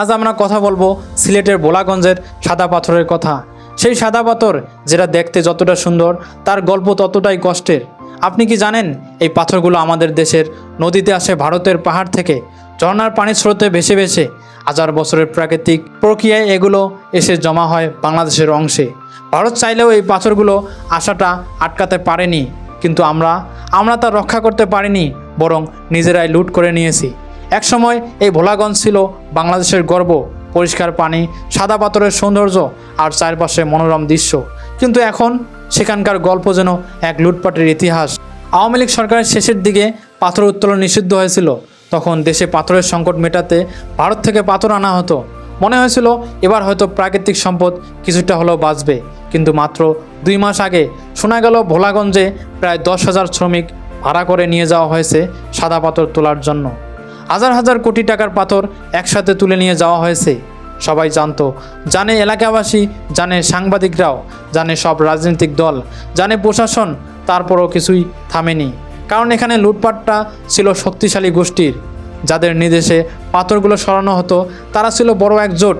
আজ আমরা কথা বলব সিলেটের বোলাগঞ্জের সাদা পাথরের কথা। সেই সাদা পাথর যেটা দেখতে যতটা সুন্দর, তার গল্প ততটাই কষ্টের। আপনি কি জানেন, এই পাথরগুলো আমাদের দেশের নদীতে আসে ভারতের পাহাড় থেকে। ঝর্ণার পানির স্রোতে ভেসে ভেসে হাজার বছরের প্রাকৃতিক প্রক্রিয়ায় এগুলো এসে জমা হয় বাংলাদেশের অংশে। ভারত চাইলেও এই পাথরগুলো আসাটা আটকাতে পারেনি, কিন্তু আমরা আমরা তা রক্ষা করতে পারিনি, বরং নিজেরাই লুট করে নিয়েছি। একসময় এই ভোলাগঞ্জ ছিল বাংলাদেশের গর্ব, পরিষ্কার পানি, সাদা পাথরের সৌন্দর্য আর চারপাশে মনোরম দৃশ্য। কিন্তু এখন সেখানকার গল্প যেন এক লুটপাটের ইতিহাস। আওয়ামী লীগ সরকারের শেষের দিকে পাথর উত্তোলন নিষিদ্ধ হয়েছিল। তখন দেশে পাথরের সংকট মেটাতে ভারত থেকে পাথর আনা হতো। মনে হয়েছিল এবার হয়তো প্রাকৃতিক সম্পদ কিছুটা হলেও বাঁচবে। কিন্তু মাত্র দুই মাস আগে শোনা গেল ভোলাগঞ্জে প্রায় দশ হাজার শ্রমিক ভাড়া করে নিয়ে যাওয়া হয়েছে সাদা পাথর তোলার জন্য। হাজার হাজার কোটি টাকার পাথর একসাথে তুলে নিয়ে যাওয়া হয়েছে। সবাই জানতো, জানে এলাকাবাসী, জানে সাংবাদিকরাও, জানে সব রাজনৈতিক দল, জানে প্রশাসন, তারপরও কিছুই থামেনি। কারণ এখানে লুটপাটটা ছিল শক্তিশালী গোষ্ঠীর। যাদের নির্দেশে পাথরগুলো সরানো হতো, তারা ছিল বড় এক জোট,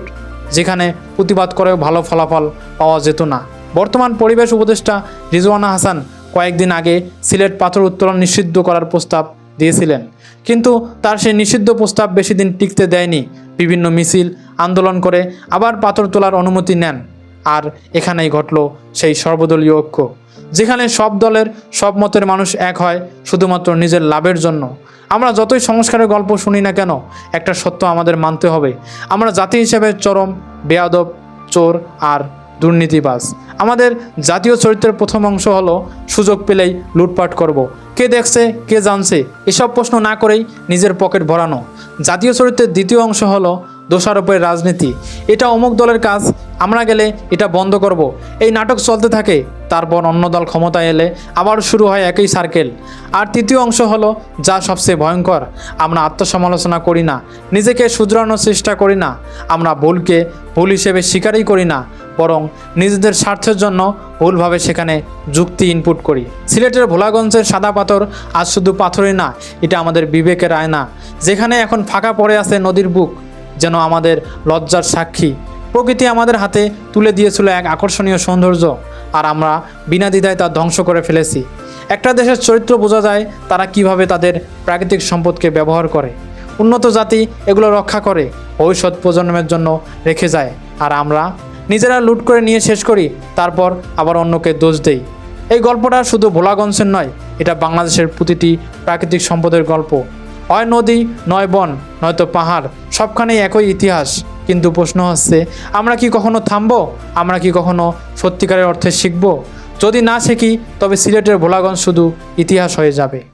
যেখানে প্রতিবাদ করেও ভালো ফলাফল পাওয়া যেত না। বর্তমান পরিবেশ উপদেষ্টা রিজওয়ানা হাসান কয়েকদিন আগে সিলেট পাথর উত্তোলন নিষিদ্ধ করার প্রস্তাব দিয়েছিলেন। কিন্তু তার সেই নিষিদ্ধ প্রস্তাব বেশি দিন টিকতে দেয়নি। বিভিন্ন মিছিল, আন্দোলন করে আবার পাথর তোলার অনুমতি নেন। আর এখানেই ঘটল সেই সর্বদলীয় ঐক্য, যেখানে সব দলের, সব মতের মানুষ এক হয়, শুধুমাত্র নিজের লাভের জন্য। আমরা যতই সংস্কারের গল্প শুনি না কেন, একটা সত্য আমাদের মানতে হবে। আমরা জাতি হিসেবে চরম, বেয়াদব, চোর আর দুর্নীতিবাজ। আমাদের জাতীয় চরিত্রের প্রথম অংশ হলো, সুযোগ পেলেই লুটপাট করব। কে দেখছে, কে জানছে, এসব প্রশ্ন না করেই নিজের পকেট ভরানো। জাতীয় চরিত্রের দ্বিতীয় অংশ হলো দোষারোপের রাজনীতি। এটা অমুক দলের কাজ, আমরা গেলে এটা বন্ধ করব। এই নাটক চলতে থাকে, তারপর অন্য দল ক্ষমতায় এলে আবার শুরু হয় একই সার্কেল আর তৃতীয় অংশ হলো যা সবচেয়ে ভয়ঙ্কর, আমরা আত্মসমালোচনা করি না, নিজেকে শুধরানোর চেষ্টা করি না, আমরা ভুলকে ভুল হিসেবে স্বীকারই করি না বরং নিজেদের স্বার্থের জন্য ভুলভাবে সেখানে যুক্তি ইনপুট করি। সিলেটের ভোলাগঞ্জের সাদা পাথর আজ শুধু পাথরই না, এটা আমাদের বিবেকের আয়না। যেখানে এখন ফাঁকা পড়ে আছে নদীর বুক, যেন আমাদের লজ্জার সাক্ষী। প্রকৃতি আমাদের হাতে তুলে দিয়েছিল এক আকর্ষণীয় সৌন্দর্য, আর আমরা বিনা দ্বিধায় তা ধ্বংস করে ফেলেছি। একটা দেশের চরিত্র বোঝা যায় তারা কীভাবে তাদের প্রাকৃতিক সম্পদকে ব্যবহার করে। উন্নত জাতি এগুলো রক্ষা করে, ভবিষ্যৎ প্রজন্মের জন্য রেখে যায়, আর আমরা নিজেরা লুট করে নিয়ে শেষ করি, তারপর আবার অন্যকে দোষ দেই। এই গল্পটা শুধু ভোলাগঞ্জের নয়, এটা বাংলাদেশের প্রতিটি প্রাকৃতিক সম্পদের গল্প। হয় নদী, নয় বন, নয়তো পাহাড়, সবখানেই একই ইতিহাস। কিন্তু প্রশ্ন হচ্ছে, আমরা কি কখনো থামব? আমরা কি কখনো সত্যিকারের অর্থে শিখব? যদি না শিখি, তবে সিলেটের ভোলাগঞ্জ শুধু ইতিহাস হয়ে যাবে।